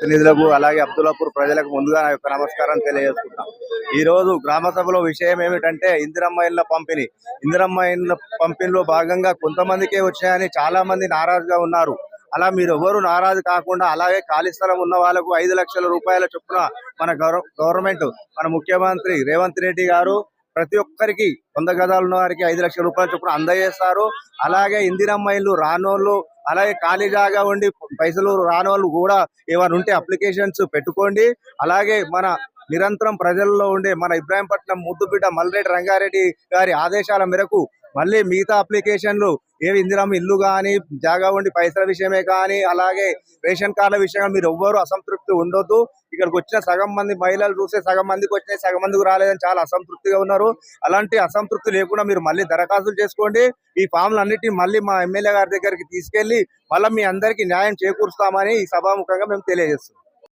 ప్రతినిధులకు అలాగే అబ్దుల్లాపూర్ ప్రజలకు ముందుగా నా యొక్క నమస్కారం తెలియజేసుకుంటాం ఈ రోజు గ్రామ సభలో విషయం ఏమిటంటే ఇందిరమ్మ ఇళ్ళ పంపిణీ. ఇందిరమ్మ ఇళ్ళ పంపిణీలో భాగంగా కొంతమందికే వచ్చాయని చాలా మంది నారాజుగా ఉన్నారు. అలా మీరు ఎవరు నారాజు కాకుండా అలాగే ఖాళీ స్థలం ఉన్న వాళ్ళకు ఐదు లక్షల రూపాయల చొప్పున మన గవర్నమెంట్ మన ముఖ్యమంత్రి రేవంత్ రెడ్డి గారు ప్రతి ఒక్కరికి వంద గదాలు ఉన్న వారికి ఐదు లక్షల రూపాయల చొప్పున అందజేస్తారు. అలాగే ఇందిరమ్మ ఇల్లు రానోళ్ళు అలాగే ఖాళీ జాగా ఉండి పైసలు రానోళ్ళు కూడా ఏమైనా ఉంటే అప్లికేషన్స్ పెట్టుకోండి. అలాగే మన నిరంతరం ప్రజల్లో ఉండే మన ఇబ్రాహీంపట్నం ముద్దుబిడ్డ మల్రెడ్డి రంగారెడ్డి గారి ఆదేశాల మేరకు మళ్ళీ మిగతా అప్లికేషన్లు ఏవి ఇందిరమ్మ ఇల్లు కానీ జాగా ఉండి పైసల విషయమే కానీ అలాగే రేషన్ కార్డుల విషయంగా మీరు ఎవ్వరు అసంతృప్తి ఉండొద్దు. ఇక్కడికి వచ్చిన సగం మంది మహిళలు చూస్తే సగం మందికి వచ్చినాయి సగం మందికి రాలేదని చాలా అసంతృప్తిగా ఉన్నారు. అలాంటి అసంతృప్తి లేకుండా మీరు మళ్ళీ దరఖాస్తులు చేసుకోండి. ఈ ఫామ్లు అన్నిటిని మళ్ళీ మా ఎమ్మెల్యే గారి దగ్గరికి తీసుకెళ్ళి మళ్ళీ మీ అందరికీ న్యాయం చేకూరుస్తామని ఈ సభాముఖంగా మేము తెలియజేస్తున్నాం.